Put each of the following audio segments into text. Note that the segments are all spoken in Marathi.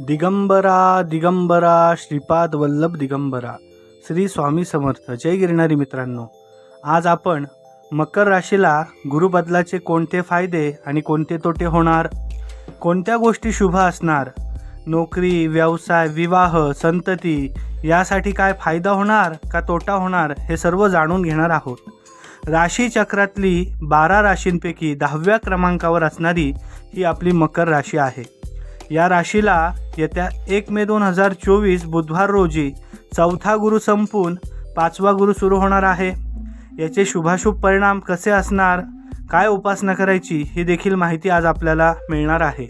दिगंबरा दिगंबरा श्रीपाद वल्लभ दिगंबरा श्री स्वामी समर्थ. जय गिरणारी मित्रांनो आज आपण मकर राशीला गुरुबदलाचे कोणते फायदे आणि कोणते तोटे होणार? कोणत्या गोष्टी शुभ असणार? नोकरी व्यवसाय विवाह संतती यासाठी काय फायदा होणार का तोटा होणार हे सर्व जाणून घेणार आहोत. राशीचक्रातली बारा राशींपैकी दहाव्या क्रमांकावर असणारी ही आपली मकर राशी आहे. या राशीला येत्या एक मे दोन हजार चोवीस बुधवार रोजी चौथा गुरु संपून पाचवा गुरु सुरू होणार आहे. याचे शुभाशुभ परिणाम कसे असणार काय उपासना करायची ही देखील माहिती आज आपल्याला मिळणार आहे.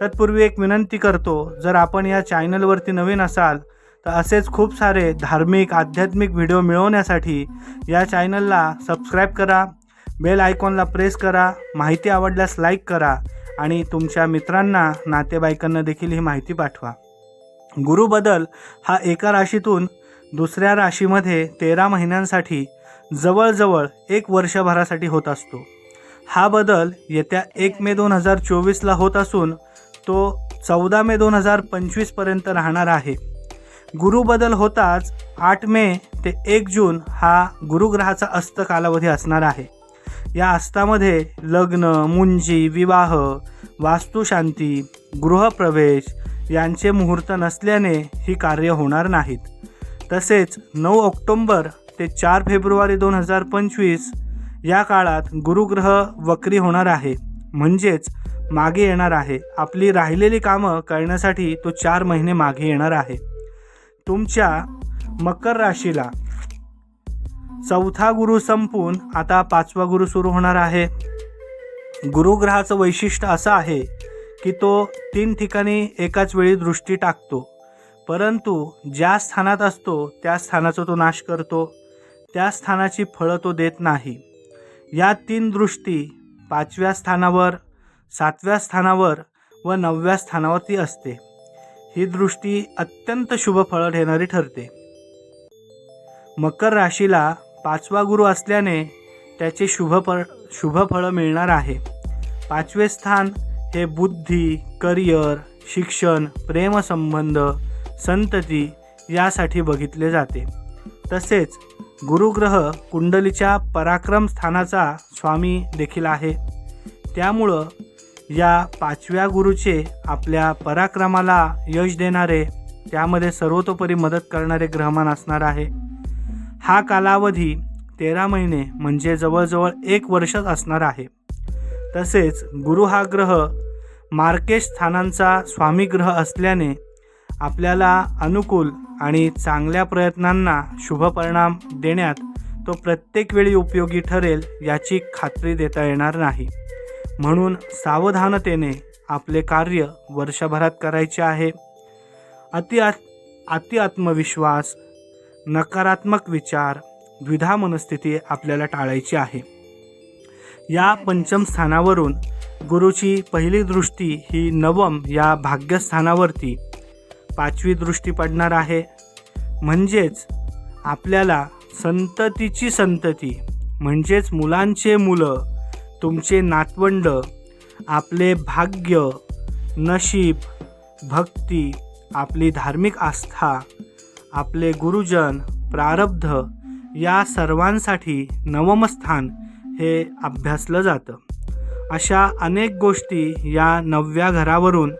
तत्पूर्वी एक विनंती करतो जर आपण या चॅनलवरती नवीन असाल तर असेच खूप सारे धार्मिक आध्यात्मिक व्हिडिओ मिळवण्यासाठी या चॅनलला सबस्क्राईब करा बेल आयकॉनला प्रेस करा माहिती आवडल्यास लाईक करा आणि तुमच्या मित्रांना नातेवाईकांना देखील ही माहिती पाठवा. गुरुबदल हा एका राशीतून दुसऱ्या राशीमध्ये तेरा महिन्यांसाठी जवळजवळ एक वर्षभरासाठी होत असतो. हा बदल येत्या एक मे दोन हजार चोवीसला होत असून तो चौदा मे दोन हजार पंचवीसपर्यंत राहणार आहे. गुरुबदल होताच आठ मे ते एक जून हा गुरुग्रहाचा अस्त कालावधी असणार आहे. या अस्तामध्ये लग्न मुंजी विवाह वास्तुशांती गृहप्रवेश यांचे मुहूर्त नसल्याने ही कार्य होणार नाहीत. तसेच नऊ ऑक्टोंबर ते चार फेब्रुवारी दोन हजार पंचवीस या काळात गुरुग्रह वक्री होणार आहे. म्हणजेच मागे येणार आहे. आपली राहिलेली कामं करण्यासाठी तो चार महिने मागे येणार आहे. तुमच्या मकर राशीला चौथा गुरु संपून आता पाचवा गुरु सुरू होणार आहे. गुरुग्रहाचं वैशिष्ट्य असं आहे की तो तीन ठिकाणी एकाच वेळी दृष्टी टाकतो. परंतु ज्या स्थानात असतो त्या स्थानाचा तो नाश करतो. त्या स्थानाची फळं तो देत नाही. या तीन दृष्टी पाचव्या स्थानावर सातव्या स्थानावर व नवव्या स्थानावरती असते. ही दृष्टी अत्यंत शुभ फळं देणारी ठरते. मकर राशीला पाचवा गुरु असल्याने त्याचे शुभ प शुभ फळं मिळणार आहे. पाचवे स्थान हे बुद्धी करिअर शिक्षण प्रेमसंबंध संतती यासाठी बघितले जाते. तसेच गुरुग्रह कुंडलीच्या पराक्रम स्थानाचा स्वामी देखील आहे. त्यामुळं या पाचव्या गुरुचे आपल्या पराक्रमाला यश देणारे त्यामध्ये सर्वतोपरी मदत करणारे ग्रहमान असणार आहे. हा कालावधी तेरा महिने म्हणजे जवळजवळ एक वर्षच असणार आहे. तसेच गुरु हा ग्रह मार्केश स्थानांचा स्वामी ग्रह असल्याने आपल्याला अनुकूल आणि चांगल्या प्रयत्नांना शुभ परिणाम देण्यात तो प्रत्येक वेळी उपयोगी ठरेल याची खात्री देता येणार नाही. म्हणून सावधानतेने आपले कार्य वर्षभरात करायचे आहे. अति आत अति आत्मविश्वास नकारात्मक विचार द्विधा मनस्थिती आपल्याला टाळायची आहे. या पंचम स्थानावरून गुरुची पहिली दृष्टी ही नवम या भाग्यस्थानावरती पाचवी दृष्टी पडणार आहे. म्हणजेच आपल्याला संततीची संतती म्हणजेच मुलांचे मुलं तुमचे नातवंड आपले भाग्य नशीब भक्ती आपली धार्मिक आस्था आपले गुरुजन प्रारब्ध या सर्वांसाठी नवम स्थान हे अभ्यासलं जातं. अशा अनेक गोष्टी या नवव्या घरावरून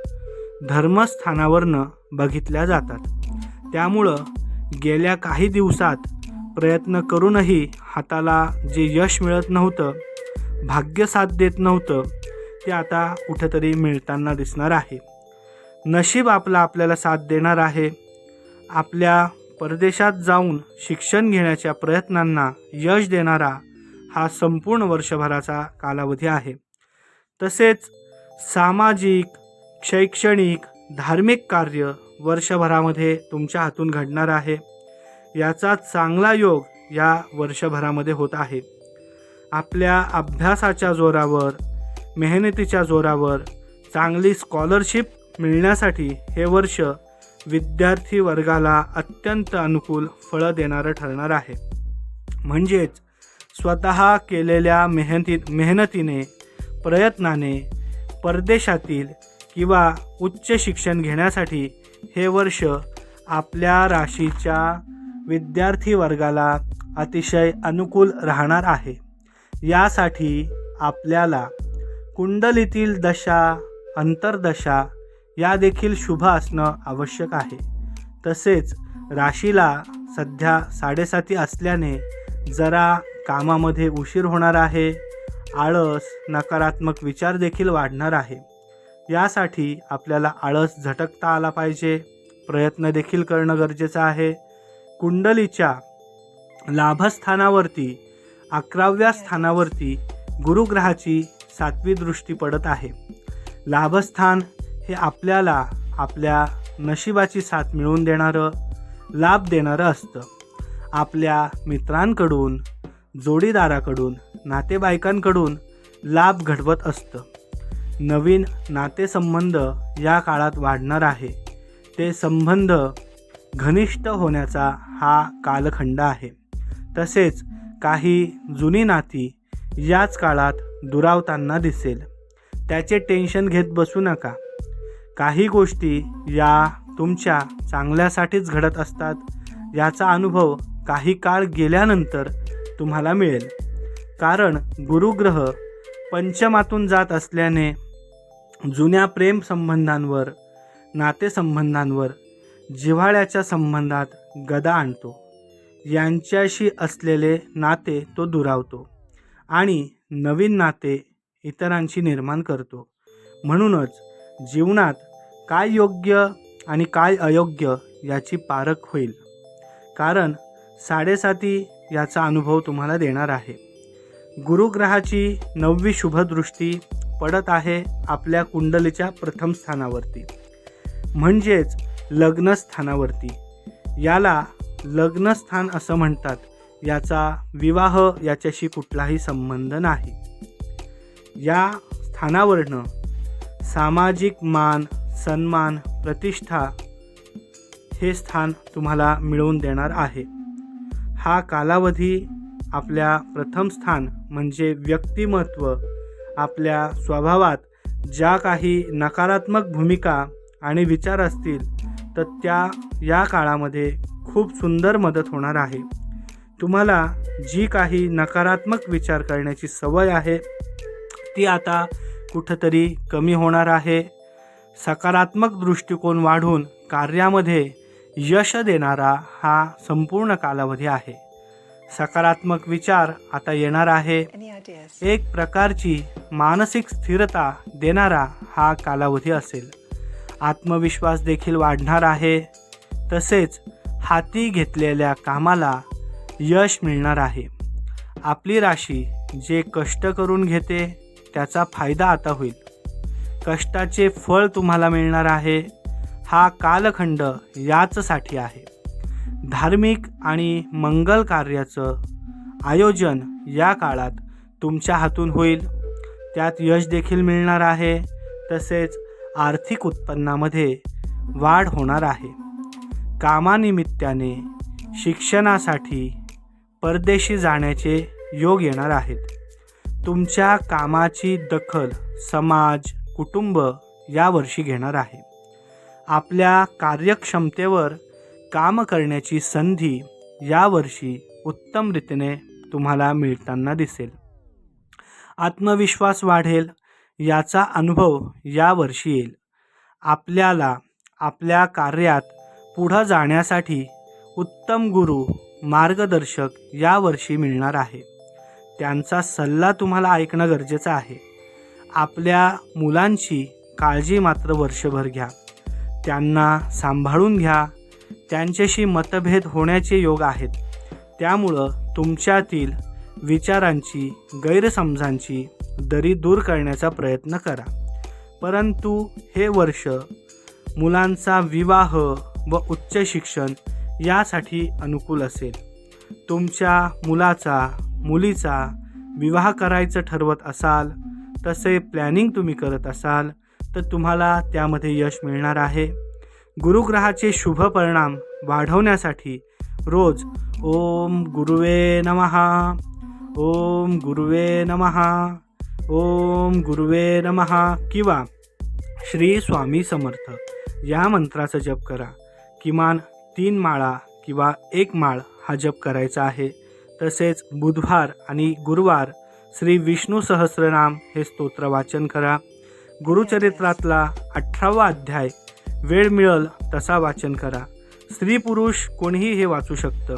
धर्मस्थानावरनं बघितल्या जातात. त्यामुळं गेल्या काही दिवसात प्रयत्न करूनही हाताला जे यश मिळत नव्हतं भाग्य साथ देत नव्हतं ते आता कुठेतरी मिळताना दिसणार आहे. नशीब आपला आपल्याला साथ देणार आहे. आपल्या परदेशात जाऊन शिक्षण घेण्याच्या प्रयत्नांना यश देणारा हा संपूर्ण वर्षभराचा कालावधी आहे. तसेच सामाजिक शैक्षणिक धार्मिक कार्य वर्षभरामध्ये तुमच्या हातून घडणार आहे. याचा चांगला योग या वर्षभरामध्ये होत आहे. आपल्या अभ्यासाच्या जोरावर मेहनतीच्या जोरावर चांगली स्कॉलरशिप मिळण्यासाठी हे वर्ष विद्यार्थी वर्गाला अत्यंत अनुकूल फळं देणारं ठरणार आहे. म्हणजेच स्वतः केलेल्या मेहनती मेहनतीने प्रयत्नाने परदेशातील किंवा उच्च शिक्षण घेण्यासाठी हे वर्ष आपल्या राशीच्या विद्यार्थी वर्गाला अतिशय अनुकूल राहणार आहे. यासाठी आपल्याला कुंडलीतील दशा अंतर्दशा या देखील शुभ असणं आवश्यक आहे. तसेच राशीला सध्या साडेसाती असल्याने जरा कामामध्ये उशीर होणार आहे. आळस नकारात्मक विचार देखील वाढणार आहे. यासाठी आपल्याला आळस झटकता आला पाहिजे. प्रयत्न देखील करणं गरजेचं आहे. कुंडलीच्या लाभस्थानावरती अकराव्या स्थानावरती गुरुग्रहाची सातवी दृष्टी पडत आहे. लाभस्थान हे आपल्याला आपल्या नशिबाची साथ मिळवून देणारं लाभ देणारं असतं. आपल्या मित्रांकडून जोडीदाराकडून नातेवाईकांकडून लाभ घडवत असतं. नवीन नातेसंबंध या काळात वाढणार आहे. ते संबंध घनिष्ठ होण्याचा हा कालखंड आहे. तसेच काही जुनी नाती याच काळात दुरावताना दिसेल. त्याचे टेन्शन घेत बसू नका. काही गोष्टी या तुमच्या चांगल्यासाठीच घडत असतात. याचा अनुभव काही काळ गेल्यानंतर तुम्हाला मिळेल. कारण गुरुग्रह पंचमातून जात असल्याने जुन्या प्रेम संबंधांवर नातेसंबंधांवर जिव्हाळ्याच्या संबंधात गदा आणतो. यांच्याशी असलेले नाते तो दुरावतो आणि नवीन नाते इतरांशी निर्माण करतो. म्हणूनच जीवनात काय योग्य आणि काय अयोग्य याची पारख होईल. कारण साडेसाती याचा अनुभव तुम्हाला देणार आहे. गुरुग्रहाची नववी शुभदृष्टी पडत आहे आपल्या कुंडलीच्या प्रथम स्थानावरती. म्हणजेच लग्नस्थानावरती. याला लग्नस्थान असं म्हणतात. याचा विवाह याच्याशी कुठलाही संबंध नाही. या स्थानावरनं सामाजिक मान सन्मान प्रतिष्ठा हे स्थान तुम्हाला मिळवून देणार आहे. हा कालावधी आपल्या प्रथम स्थान म्हणजे व्यक्तिमत्व. आपल्या स्वभावात ज्या काही नकारात्मक भूमिका आणि विचार असतील तर त्या या काळामध्ये खूप सुंदर मदत होणार आहे. तुम्हाला जी काही नकारात्मक विचार करण्याची सवय आहे ती आता कुठंतरी कमी होणार आहे. सकारात्मक दृष्टिकोन वाढून कार्यामध्ये यश देणारा हा संपूर्ण कालावधी आहे. सकारात्मक विचार आता येणार आहे? एक प्रकारची मानसिक स्थिरता देणारा हा कालावधी असेल. आत्मविश्वास देखील वाढणार आहे. तसेच हाती घेतलेल्या कामाला यश मिळणार आहे. आपली राशी जे कष्ट करून घेते त्याचा फायदा आता होईल. कष्टाचे फळ तुम्हाला मिळणार आहे. हा कालखंड याचसाठी आहे. धार्मिक आणि मंगल कार्याचं आयोजन या काळात तुमच्या हातून होईल. त्यात यश देखील मिळणार आहे. तसेच आर्थिक उत्पन्नामध्ये वाढ होणार आहे. कामानिमित्ताने शिक्षणासाठी परदेशी जाण्याचे योग येणार आहेत. तुमच्या कामाची दखल समाज कुटुंब यावर्षी घेणार आहे. आपल्या कार्यक्षमतेवर काम करण्याची संधी यावर्षी उत्तम रीतीने तुम्हाला मिळताना दिसेल. आत्मविश्वास वाढेल याचा अनुभव यावर्षी येईल. आपल्याला आपल्या कार्यात पुढं जाण्यासाठी उत्तम गुरु मार्गदर्शक यावर्षी मिळणार आहे. त्यांचा सल्ला तुम्हाला ऐकणं गरजेचं आहे. आपल्या मुलांची काळजी मात्र वर्षभर घ्या. त्यांना सांभाळून घ्या. त्यांच्याशी मतभेद होण्याचे योग आहेत. त्यामुळं तुमच्यातील विचारांची गैरसमजांची दरी दूर करण्याचा प्रयत्न करा. परंतु हे वर्ष मुलांचा विवाह व उच्च शिक्षण यासाठी अनुकूल असेल. तुमच्या मुलाचा मुलीचा विवाह करायचं ठरवत असाल तसे प्लॅनिंग तुम्ही करत असाल तर तुम्हाला त्यामध्ये यश मिळणार आहे. गुरुग्रहाचे शुभ परिणाम वाढवण्यासाठी रोज ओम गुरुवे नमहा ओम गुरुवे नमहा ओम गुरुवे नमहा किंवा श्री स्वामी समर्थ. या मंत्राचा जप करा. किमान तीन माळा किंवा एक माळ हा जप करायचा आहे. तसेच बुधवार आणि गुरुवार श्री विष्णू सहस्रनाम हे स्तोत्र वाचन करा. गुरुचरित्रातला अठरावा अध्याय वेळ मिळल तसा वाचन करा. स्त्री पुरुष कोणीही हे वाचू शकतं.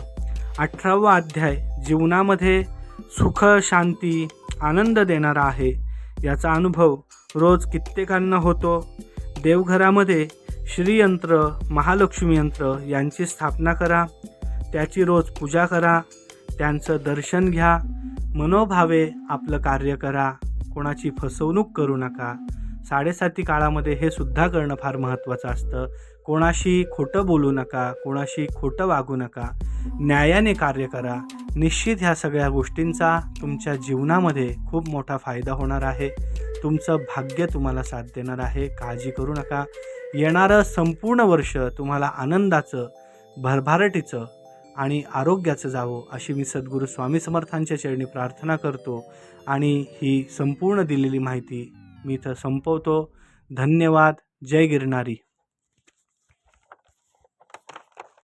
अठरावा अध्याय जीवनामध्ये सुख शांती आनंद देणारा आहे. याचा अनुभव रोज कित्येकांना होतो. देवघरामध्ये श्रीयंत्र महालक्ष्मी यंत्र यांची स्थापना करा. त्याची रोज पूजा करा. त्यांचं दर्शन घ्या. मनोभावे आपलं कार्य करा. कोणाची फसवणूक करू नका. साडेसाती काळामध्ये हे सुद्धा करणं फार महत्त्वाचं असतं. कोणाशी खोटं बोलू नका. कोणाशी खोटं वागू नका. न्यायाने कार्य करा. निश्चित ह्या सगळ्या गोष्टींचा तुमच्या जीवनामध्ये खूप मोठा फायदा होणार आहे. तुमचं भाग्य तुम्हाला साथ देणार आहे. काळजी करू नका. येणारं संपूर्ण वर्ष तुम्हाला आनंदाचं भरभराटीचं आणि आरोग्याचं जावं अशी मी सद्गुरू स्वामी समर्थांच्या चरणी प्रार्थना करतो आणि ही संपूर्ण दिलेली माहिती मी इथं संपवतो. धन्यवाद. जय गिरणारी